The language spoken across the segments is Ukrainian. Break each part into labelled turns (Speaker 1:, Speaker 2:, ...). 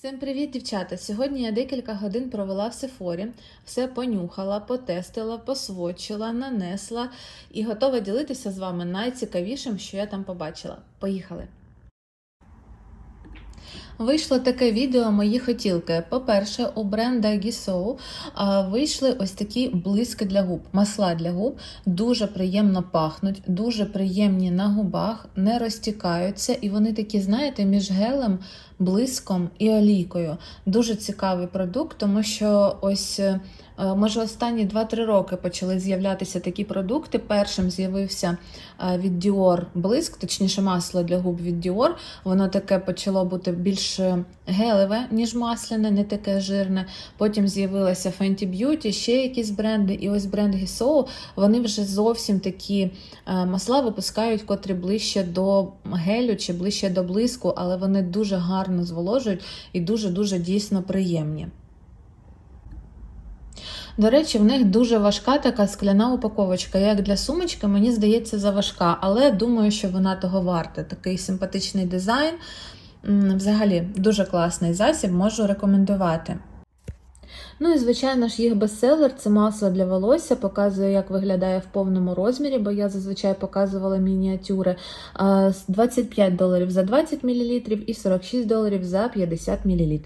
Speaker 1: Всім привіт, дівчата! Сьогодні я декілька годин провела в Сефорі, все понюхала, потестила, посвочила, нанесла і готова ділитися з вами найцікавішим, що я там побачила. Поїхали! Вийшло таке відео мої хотілки. По-перше, у бренда Gisou вийшли ось такі блиски для губ, масла для губ. Дуже приємно пахнуть, дуже приємні на губах, не розтікаються, і вони такі, знаєте, між гелем, блиском і олійкою. Дуже цікавий продукт, тому що ось. е, Може, останні 2-3 роки почали з'являтися такі продукти. Першим з'явився е, від Dior блиск, точніше масло для губ від Dior. Воно таке почало бути більш е, гелеве, ніж масляне, не таке жирне. Потім з'явилася Fenty Beauty, ще якісь бренди. І ось бренд Gisou, вони вже зовсім такі масла випускають, котрі ближче до гелю чи ближче до блиску, але вони дуже гарно зволожують і дуже-дуже дійсно приємні. До речі, в них дуже важка така скляна упаковочка. Як для сумочки, мені здається, заважка, але думаю, що вона того варта. Такий симпатичний дизайн. Взагалі, дуже класний засіб, можу рекомендувати. Ну і, звичайно ж, їх бестселер це масло для волосся. Показує, як виглядає в повному розмірі, бо я зазвичай показувала мініатюри. 25 доларів за 20 мл і 46 доларів за 50 мл.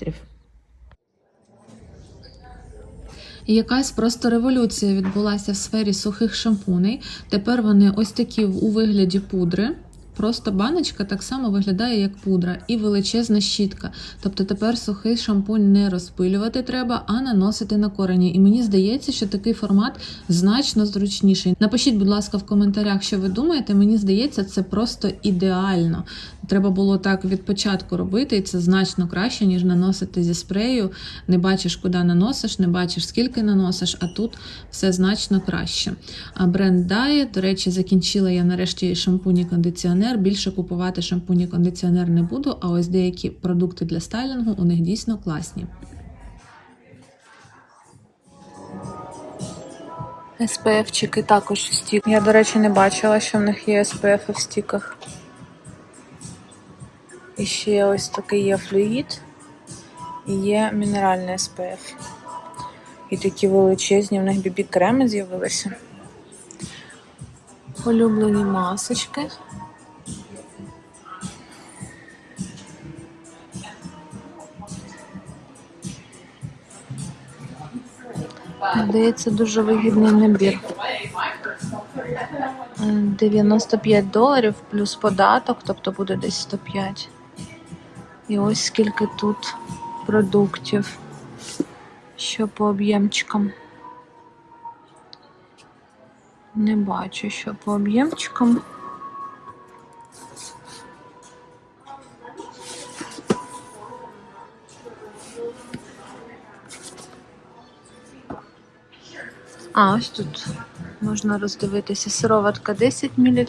Speaker 1: Якась просто революція відбулася в сфері сухих шампуней. Тепер вони ось такі у вигляді пудри. Просто баночка так само виглядає як пудра і величезна щітка. Тобто тепер сухий шампунь не розпилювати треба, а наносити на корені. І мені здається, що такий формат значно зручніший. Напишіть, будь ласка, в коментарях, що ви думаєте. Мені здається, це просто ідеально. Треба було так від початку робити, і це значно краще, ніж наносити зі спрею. Не бачиш, куди наносиш, не бачиш, скільки наносиш, а тут все значно краще. А бренд Diet, до речі, закінчила я нарешті шампунь і кондиціонер. Більше купувати шампунь і кондиціонер не буду, а ось деякі продукти для стайлінгу у них дійсно класні. SPF-чики також в стік. Я, до речі, не бачила, що в них є SPF в стіках. І ще ось такий є флюїд і є мінеральний SPF. І такі величезні, в них бібі-креми з'явилися. Улюблені масочки. Здається, дуже вигідний набір. Е, 95 доларів плюс податок, тобто буде десь 105. І ось скільки тут продуктів. Що по об'ємчикам. Не бачу, що по об'ємчикам. А, ось тут можна роздивитися сироватка 10 мл,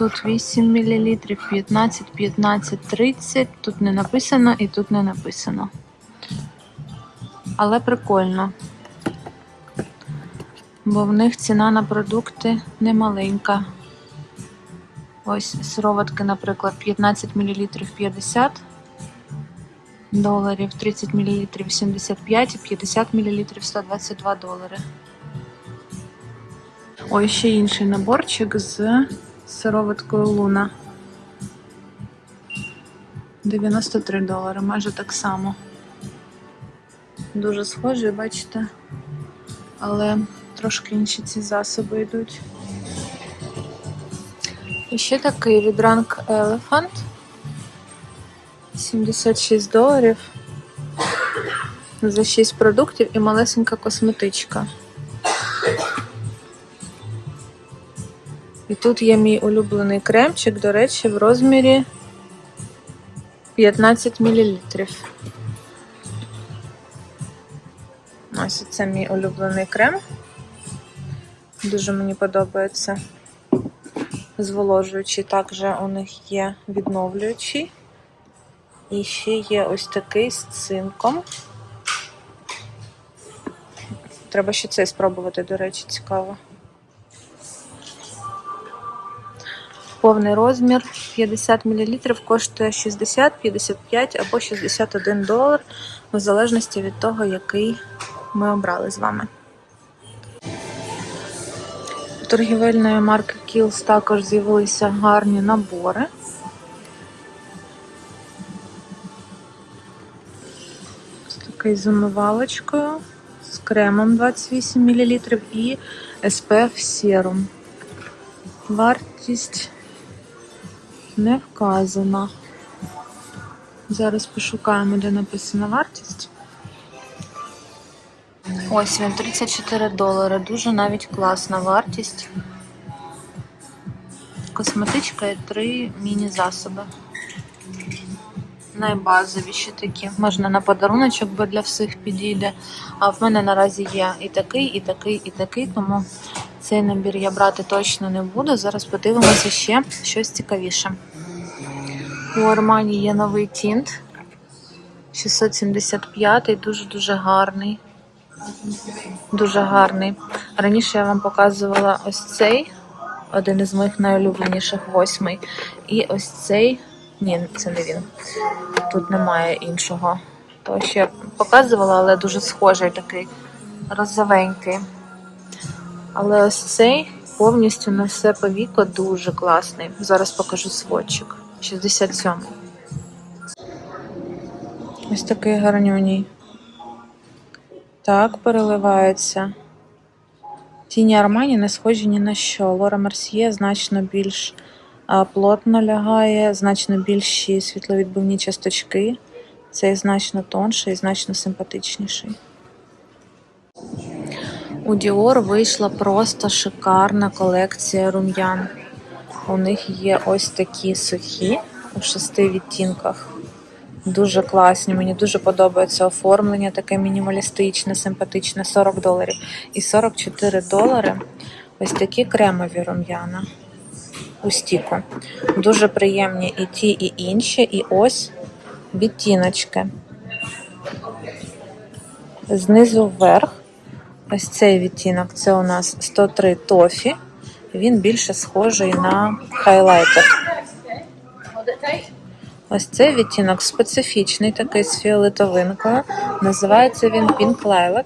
Speaker 1: тут 8 мл, 15, 15, 30. Тут не написано і тут не написано. Але прикольно. Бо в них ціна на продукти немаленька. Ось сироватки, наприклад, 15 мл 50 доларів, 30 мл 75 і 50 мл 122 долари. Ой, ще інший наборчик з сироваткою Луна. 93 долари, майже так само. Дуже схожі, бачите? Але трошки інші ці засоби йдуть. І ще такий від Rank Elephant. 76 доларів. За 6 продуктів і малесенька косметичка. І тут є мій улюблений кремчик, до речі, в розмірі 15 мл. Ось це мій улюблений крем. Дуже мені подобається. Зволожуючий, також у них є відновлюючий. І ще є ось такий з цинком. Треба ще цей спробувати, до речі, цікаво. Повний розмір 50 мл коштує 60, 55 або 61 долар, в залежності від того, який ми обрали з вами. У торгівельної марки Kiehl's також з'явилися гарні набори. З такою з умивалочкою, з кремом 28 мл і SPF серум. Вартість не вказана. Зараз пошукаємо, де написана вартість. Ось він 34 долари. Дуже навіть класна вартість. Косметичка і три міні-засоби. Найбазовіші такі. Можна на подаруночок, бо для всіх підійде. А в мене наразі є і такий, і такий, і такий, тому цей набір я брати точно не буду. Зараз подивимося ще щось цікавіше. У Армані є новий тінт. 675 дуже-дуже гарний. Дуже гарний. Раніше я вам показувала ось цей, один із моїх найулюбленіших восьмий. І ось цей. Ні, це не він. Тут немає іншого. То ще показувала, але дуже схожий такий розовенький. Але ось цей повністю на все повіко дуже класний. Зараз покажу сводчик. 67. Ось такий гарнюній. Так, переливається. Тіні Армані не схожі ні на що. Лора Мерсьє значно більш плотно лягає, значно більші світловідбивні часточки. Цей значно тонший і значно симпатичніший. У Dior вийшла просто шикарна колекція рум'ян. У них є ось такі сухі у шести відтінках. Дуже класні. Мені дуже подобається оформлення, таке мінімалістичне, симпатичне, 40 доларів. І 44 долари ось такі кремові рум'яна у стіку. Дуже приємні і ті, і інші. І ось відтіночки. Знизу вверх. Ось цей відтінок це у нас 103 тофі. Він більше схожий на хайлайтер. Ось цей відтінок специфічний, такий з фіолетовинкою. Називається він Pink Lilac.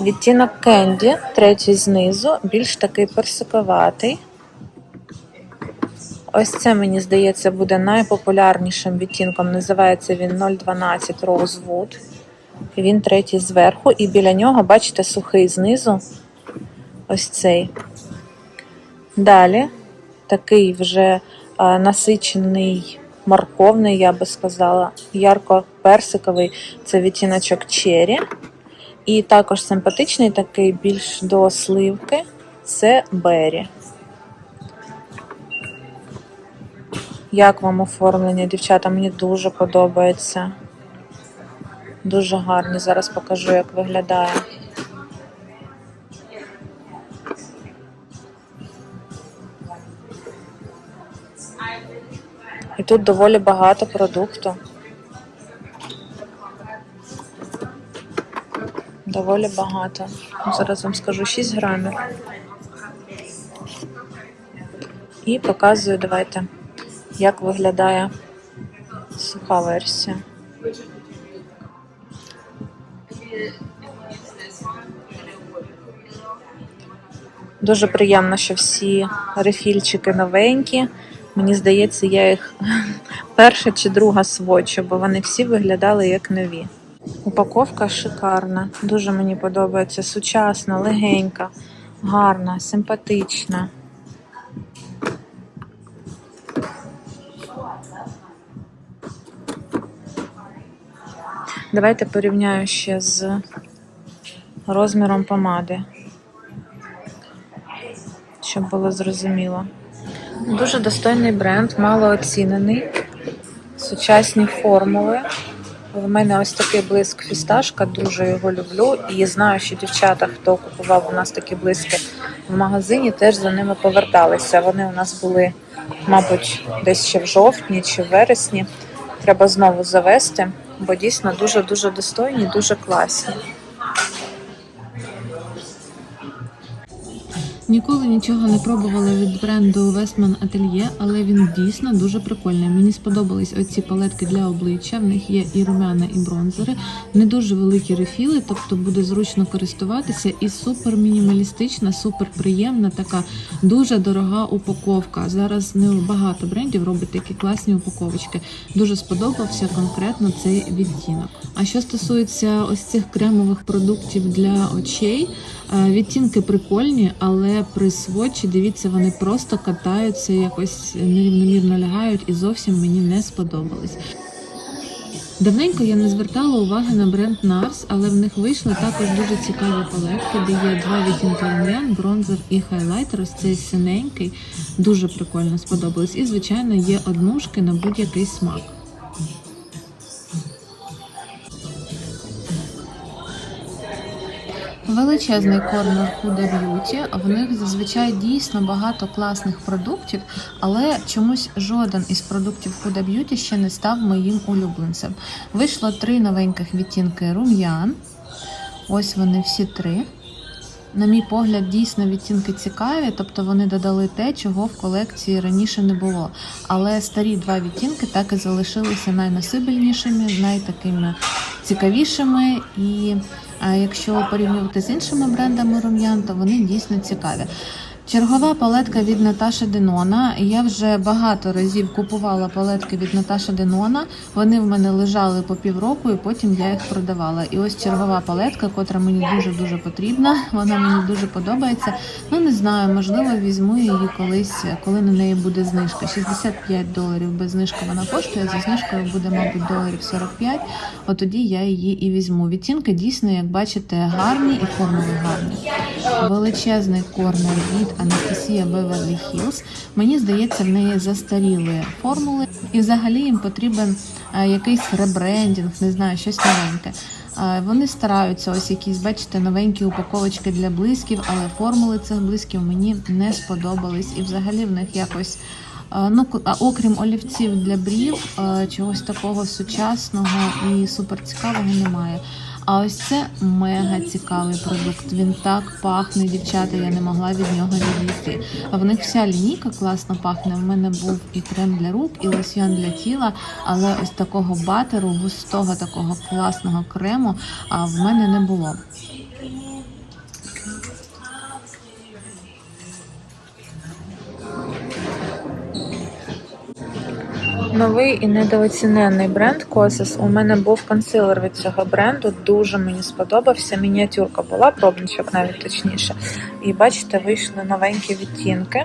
Speaker 1: Відтінок Candy, третій знизу, більш такий персиковатий. Ось це, мені здається, буде найпопулярнішим відтінком. Називається він 012 Rosewood. Він третій зверху, і біля нього, бачите, сухий знизу. Ось цей. Далі такий вже насичений морковний, я би сказала, ярко-персиковий це відтіночок Черрі. І також симпатичний, такий більш до сливки це Беррі. Як вам оформлення, дівчата? Мені дуже подобається. Дуже гарні. Зараз покажу, як виглядає. І тут доволі багато продукту. Доволі багато. Зараз вам скажу 6 грамів. І показую, давайте, як виглядає суха версія. Дуже приємно, що всі рефільчики новенькі. Мені здається, я їх перша чи друга свочу, бо вони всі виглядали як нові. Упаковка шикарна, дуже мені подобається. Сучасна, легенька, гарна, симпатична. Давайте порівняю ще з розміром помади, щоб було зрозуміло. Дуже достойний бренд, мало оцінений. Сучасні формули. В мене ось такий блиск фісташка, дуже його люблю. І знаю, що дівчата, хто купував у нас такі блиски в магазині, теж за ними поверталися. Вони у нас були, мабуть, десь ще в жовтні чи в вересні. Треба знову завести, бо дійсно дуже-дуже достойні, дуже класні. Ніколи нічого не пробувала від бренду Westman Atelier, але він дійсно дуже прикольний. Мені сподобались оці палетки для обличчя. В них є і румяна, і бронзери. Не дуже великі рефіли, тобто буде зручно користуватися. І супер мінімалістична, супер приємна, така дуже дорога упаковка. Зараз не багато брендів робить такі класні упаковочки. Дуже сподобався конкретно цей відтінок. А що стосується ось цих кремових продуктів для очей, е, відтінки прикольні, але при сводчі, дивіться, вони просто катаються, якось нерівномірно лягають і зовсім мені не сподобались. Давненько я не звертала уваги на бренд NARS, але в них вийшли також дуже цікаві палетки, де є два відтінки рум'ян, бронзер і хайлайтер. Ось цей синенький, дуже прикольно сподобалось. І, звичайно, є однушки на будь-який смак. Величезний корнер Huda Beauty. В них зазвичай дійсно багато класних продуктів, але чомусь жоден із продуктів Huda Beauty ще не став моїм улюбленцем. Вийшло три новеньких відтінки рум'ян. Ось вони всі три. На мій погляд, дійсно відтінки цікаві, тобто вони додали те, чого в колекції раніше не було. Але старі два відтінки так і залишилися найносибельнішими, найтакими цікавішими. І якщо порівнювати з іншими брендами рум'ян, то вони дійсно цікаві. Чергова палетка від Наташи Денона. Я вже багато разів купувала палетки від Наташи Денона. Вони в мене лежали по півроку, і потім я їх продавала. І ось чергова палетка, котра мені дуже дуже потрібна. Вона мені дуже подобається. Ну не знаю, можливо, візьму її колись, коли на неї буде знижка. 65 доларів без знижки вона коштує. За знижкою буде, мабуть, доларів 45. От тоді я її і візьму. Відтінки дійсно, як бачите, гарні і формули гарні. Величезний корнер від Анастасія Beverly Hills. Мені здається, в неї застаріли формули, і взагалі їм потрібен е, якийсь ребрендінг, не знаю, щось новеньке. Е, Вони стараються, ось якісь, бачите, новенькі упаковочки для блисків, але формули цих блисків мені не сподобались. І взагалі в них якось. е, Ну, окрім олівців для брів, чогось такого сучасного і суперцікавого немає. А ось це мега цікавий продукт. Він так пахне, дівчата. Я не могла від нього відійти. В них вся лінійка класно пахне. В мене був і крем для рук, і лосьйон для тіла. Але ось такого батеру, густого такого класного крему, а в мене не було. Новий і недооцінений бренд Kosas. У мене був консилер від цього бренду. Дуже мені сподобався. Мініатюрка була, пробничок навіть точніше. І бачите, вийшли новенькі відтінки.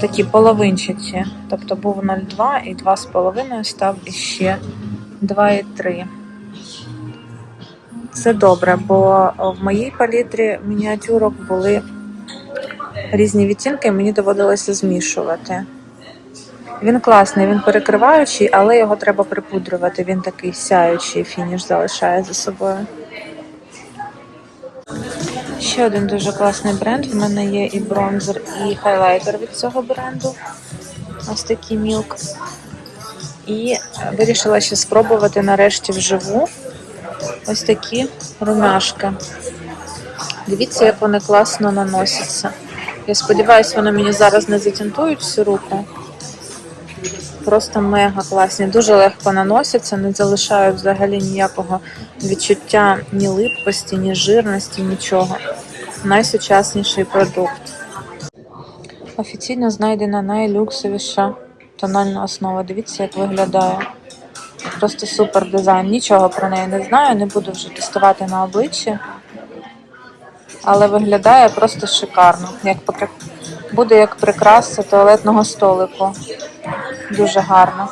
Speaker 1: Такі половинчаті. Тобто був 0,2 і 2,5 став іще 2,3. Це добре, бо в моїй палітрі мініатюрок були різні відтінки, і мені доводилося змішувати. Він класний, він перекриваючий, але його треба припудрювати. Він такий сяючий фініш залишає за собою. Ще один дуже класний бренд. В мене є і бронзер, і хайлайтер від цього бренду. Ось такий мілк. І вирішила ще спробувати нарешті вживу ось такі румяшки. Дивіться, як вони класно наносяться. Я сподіваюся, вони мені зараз не затінтують всю руку. Просто мега класні, дуже легко наносяться, не залишають взагалі ніякого відчуття ні липкості, ні жирності, нічого. Найсучасніший продукт. Офіційно знайдена найлюксовіша тональна основа. Дивіться, як виглядає. Просто супер дизайн. Нічого про неї не знаю, не буду вже тестувати на обличчі. Але виглядає просто шикарно. Як покри- Буде як прикраса туалетного столику. Дуже гарно.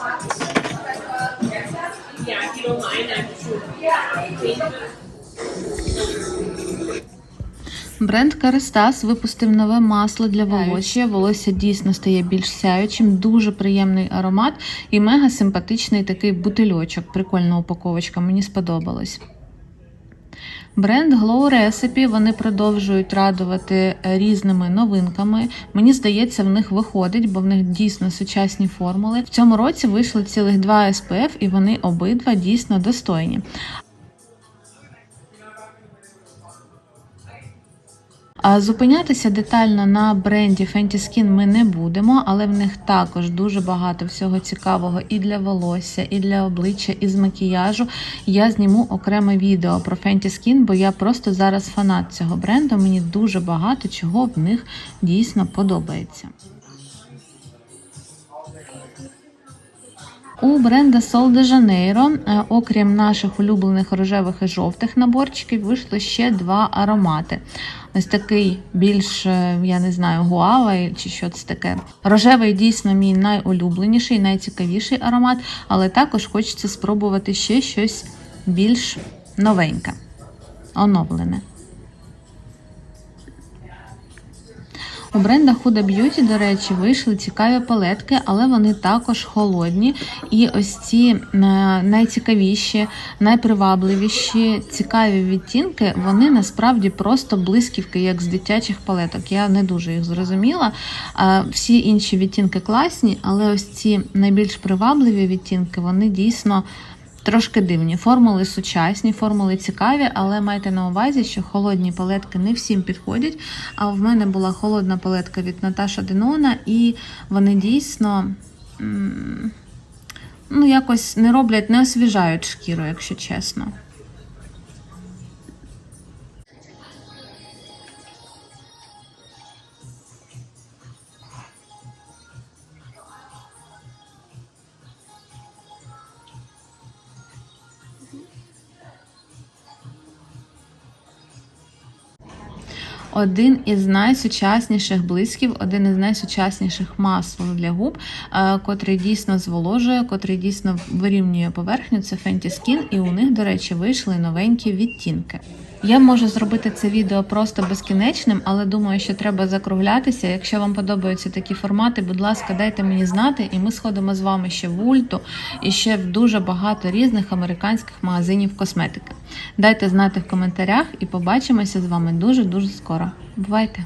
Speaker 1: Бренд Каристас випустив нове масло для волосся. Волосся дійсно стає більш сяючим, дуже приємний аромат і мега симпатичний такий бутильочок. Прикольна упаковочка, мені сподобалось. Бренд Glow Recipe вони продовжують радувати різними новинками. Мені здається, в них виходить, бо в них дійсно сучасні формули. В цьому році вийшло цілих два SPF, і вони обидва дійсно достойні. Зупинятися детально на бренді Fenty Skin ми не будемо, але в них також дуже багато всього цікавого і для волосся, і для обличчя, і з макіяжу. Я зніму окреме відео про Fenty Skin, бо я просто зараз фанат цього бренду. Мені дуже багато чого в них дійсно подобається. У бренда Sol de Janeiro, е, окрім наших улюблених рожевих і жовтих наборчиків, вийшло ще два аромати. Ось такий більш, е, я не знаю, гуава чи що це таке. Рожевий дійсно мій найулюбленіший, найцікавіший аромат, але також хочеться спробувати ще щось більш новеньке, оновлене. У бренда Huda Beauty, до речі, вийшли цікаві палетки, але вони також холодні. І ось ці е, найцікавіші, найпривабливіші, цікаві відтінки, вони насправді просто блисківки, як з дитячих палеток. Я не дуже їх зрозуміла. Всі інші відтінки класні, але ось ці найбільш привабливі відтінки, вони дійсно. Трошки дивні. Формули сучасні, формули цікаві, але майте на увазі, що холодні палетки не всім підходять. А в мене була холодна палетка від Наташа Денона, і вони дійсно ну, якось не роблять, не освіжають шкіру, якщо чесно. Один із найсучасніших блисків, один із найсучасніших масел для губ, е, котрий дійсно зволожує, котрий дійсно вирівнює поверхню. Це Fenty Skin, і у них, до речі, вийшли новенькі відтінки. Я можу зробити це відео просто безкінечним, але думаю, що треба закруглятися. Якщо вам подобаються такі формати, будь ласка, дайте мені знати, і ми сходимо з вами ще в Ульту і ще в дуже багато різних американських магазинів косметики. Дайте знати в коментарях і побачимося з вами дуже дуже скоро. Бувайте!